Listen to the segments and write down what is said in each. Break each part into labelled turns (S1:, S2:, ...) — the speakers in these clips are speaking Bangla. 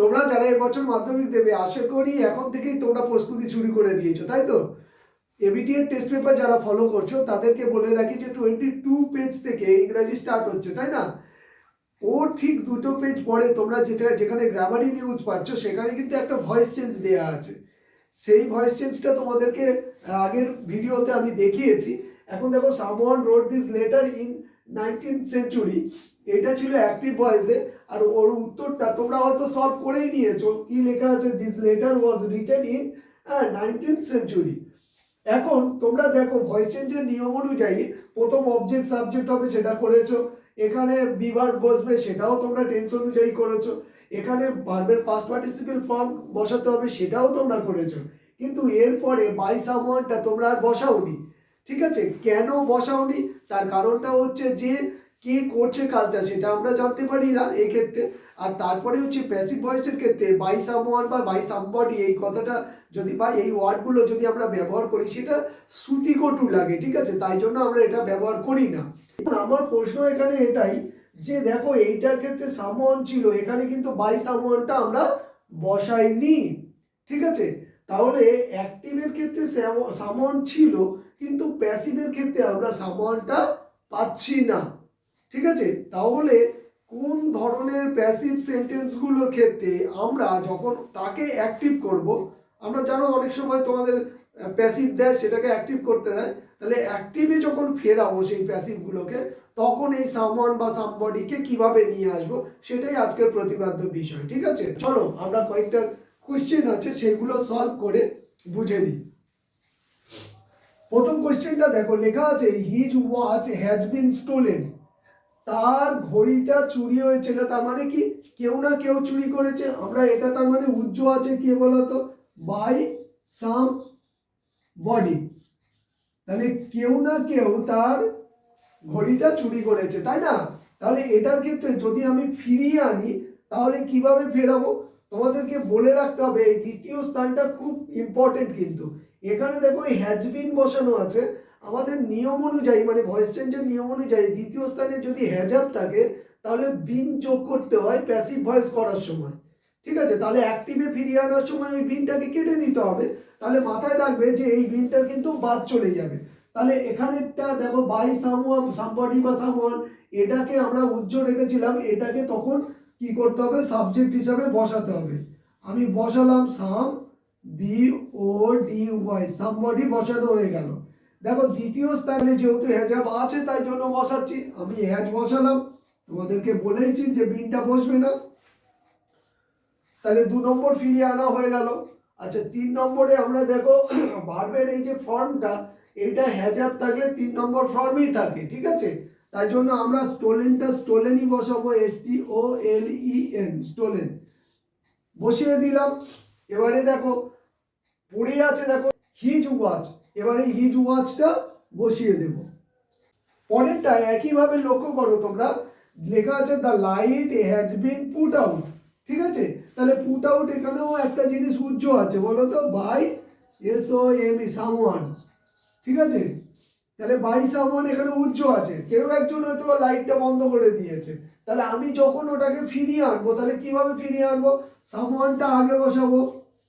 S1: তোমরা যারা এবছর মাধ্যমিক দেবে, আশা করি এখন থেকেই তোমরা প্রস্তুতি শুরু করে দিয়েছ, তাই তো? এবিটি এর টেস্ট পেপার যারা ফলো করছ, তাদেরকে বলে রাখি যে টোয়েন্টি টু পেজ থেকে ইংরাজি স্টার্ট হচ্ছে, তাই না? ওর ঠিক দুটো পেজ পরে তোমরা যেটা, যেখানে গ্রামারি নিউজ পাচ্ছ, সেখানে কিন্তু একটা ভয়েস চেঞ্জ দেওয়া আছে। সেই ভয়েস চেঞ্জটা তোমাদেরকে আগের ভিডিওতে আমি দেখিয়েছি। এখন দেখো someone wrote this letter in nineteen century এটা ছিল অ্যাক্টিভ ভয়েসে আর ওর উত্তরটা তোমরা হয়তো সলভ করেই নিয়েছো। কি লেখা আছে? This letter was written in nineteen century এখন তোমরা দেখো ভয়েস চেঞ্জের নিয়ম অনুযায়ী প্রথম অবজেক্ট সাবজেক্ট হবে সেটা করেছ। এখানে বিভার বসবে সেটাও তোমরা টেন্স অনুযায়ী করেছ। এখানে ভার্বের পাস্ট পার্টিসিপেল ফর্ম বসাতে হবে সেটাও তোমরা করেছ। কিন্তু এরপরে বাই সামওয়ানটা তোমরা আর বসাওনি। ঠিক আছে? কেন বসাওনি? তার কারণটা হচ্ছে যে, কে করছে কাজটা সেটা আমরা জানতে পারি না এই ক্ষেত্রে আর তারপরে হচ্ছে প্যাসিভ ভয়েসের ক্ষেত্রে বাই সামওয়ান বা বাই সামবডি এই কথাটা যদি বা এই ওয়ার্ডগুলো যদি আমরা ব্যবহার করি, সেটা শ্রুতিকটু লাগে, ঠিক আছে? তাই জন্য আমরা এটা ব্যবহার করি না। আমার প্রশ্ন এখানে এটাই যে, দেখো এইটার ক্ষেত্রে সামওয়ান ছিল, এখানে কিন্তু বাই সামওয়ানটা আমরা বসাইনি, ঠিক আছে? তাহলে অ্যাক্টিভের ক্ষেত্রে সামওয়ান ছিল, কিন্তু প্যাসিভের ক্ষেত্রে আমরা সামওয়ানটা পাচ্ছি না। ঠিক আছে? তাহলে কোন ধরনের প্যাসিভ সেন্টেন্সগুলোর ক্ষেত্রে আমরা যখন তাকে অ্যাক্টিভ করব, আমরা জানো অনেক সময় তোমাদের প্যাসিভ দেয়, সেটাকে অ্যাক্টিভ করতে দেয়। তাহলে অ্যাক্টিভে যখন ফেরাবো সেই প্যাসিভগুলোকে তখন এই সামওয়ান বা সামবডিকে কীভাবে নিয়ে আসব, সেটাই আজকের প্রতিপাদ্য বিষয়। ঠিক আছে? চলো, আমরা কয়েকটা কোশ্চেন আছে, সেগুলো সলভ করে বুঝে নিই। প্রথম কোশ্চেনটা দেখো, লেখা আছে his watch has been stolen তার ঘড়িটা চুরি হয়েছিল, তার মানে কি? কেউ না কেউ চুরি করেছে। আমরা এটা তার মানে উজ্জ আছে কে বলতো? বাই সাম বডি তাহলে কেউ না কেউ তার ঘড়িটা চুরি করেছে, তাই না? তাহলে এটার ক্ষেত্রে যদি আমি ফিরিয়ে আনি, তাহলে কীভাবে ফেরাবো? তোমাদেরকে বলে রাখতে হবে, এই দ্বিতীয় স্থানটা খুব ইম্পর্টেন্ট কিন্তু। এখানে দেখো এই হ্যাজবিন বসানো আছে। আমাদের নিয়ম অনুযায়ী মানে ভয়েস চেঞ্জের নিয়ম অনুযায়ী দ্বিতীয় স্থানে যদি হ্যাজাব থাকে, তাহলে বিন যোগ করতে হয় প্যাসিভ ভয়েস করার সময়। ঠিক আছে? তাহলে অ্যাক্টিভে ফিরিয়ে আনার সময় ওই বিনটাকে কেটে দিতে হবে। তাহলে মাথায় রাখবে যে এই বিনটা কিন্তু বাদ চলে যাবে। তাহলে এখানেরটা দেখো বাই সামওয়ান সামবডি বা সামওয়ান এটাকে আমরা উজ্জ্ব রেখেছিলাম, এটাকে তখন কি করতে হবে? সাবজেক্ট হিসাবে বসাতে হবে। আমি বসালাম some B O D Y somebody বসানো হয়ে গেল। দেখো, দ্বিতীয় স্থানে যেহেতু হ্যাজাব আছে, তাই জন্য বসাচ্ছি। আমি হ্যাজ বসালাম। তোমাদেরকে বলেইছি যে বিনটা বসবে না। তাহলে দু নম্বর ফিরিয়ে আনা হয়ে গেল। আচ্ছা তিন নম্বরে আমরা দেখো ভার্বের এই যে ফর্মটা এটা হ্যাজাব থাকলে তিন নম্বর ফর্মেই থাকে, ঠিক আছে? তাই জন্য আমরা স্টোলেনটা স্টোলেনই বসাবো S T O L E N stolen বসিয়ে দিলাম। এবারে দেখো, পড়ে আছে দেখো হিজ ওয়াচ এবারে হিজ ওয়াচটা বসিয়ে দেব। পরেরটা একইভাবে লক্ষ্য করো তোমরা। লেখা আছে the light has been put out ঠিক আছে? তাহলে পুট আউট এখানেও একটা জিনিস উজ্জ্ব আছে, বলো তো? By S O M E someone ঠিক আছে? তাহলে বাই সামওয়ান এখানে উজ্জ্ব আছে। কেউ একজন হয়তো লাইটটা বন্ধ করে দিয়েছে। তাহলে আমি যখন ওটাকে ফিরিয়ে আনব, তাহলে কীভাবে ফিরিয়ে আনব? সামওয়ানটা আগে বসাবো।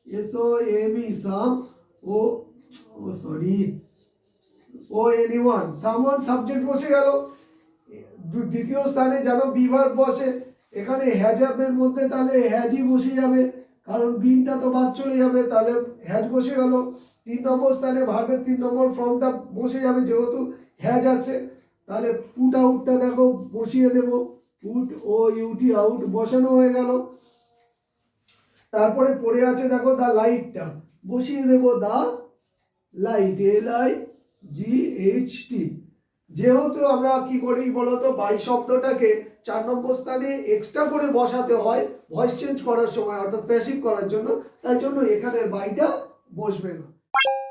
S1: S O M E some, O O sorry O N E one someone subject বসে গেল। দ্বিতীয় স্থানে যেন বিভার বসে। এখানে হ্যাজাবের মধ্যে তাহলে হ্যাজই বসে যাবে। কারণ বিনটা তো বাদ চলে যাবে, তাহলে হ্যাজ বসে গেল। তিন নম্বর স্থানে ভার্বের তিন নম্বর ফর্মটা বসে যাবে যেহেতু হ্যাজ আছে। তাহলে পুট আউটটা দেখো, বসিয়ে দেব। Put O U T out বসানো হয়ে গেল। তারপরে পড়ে আছে দেখো দা লাইটটা বসিয়ে দেব the light L I G H T যেহেতু আমরা কি করি বলতো বাই শব্দটাকে চার নম্বর স্থানে এক্সট্রা করে বসাতে হয় ভয়েস চেঞ্জ করার সময়, অর্থাৎ প্যাসিভ করার জন্য, তাই জন্য এখানের বাইটা বসবে না। you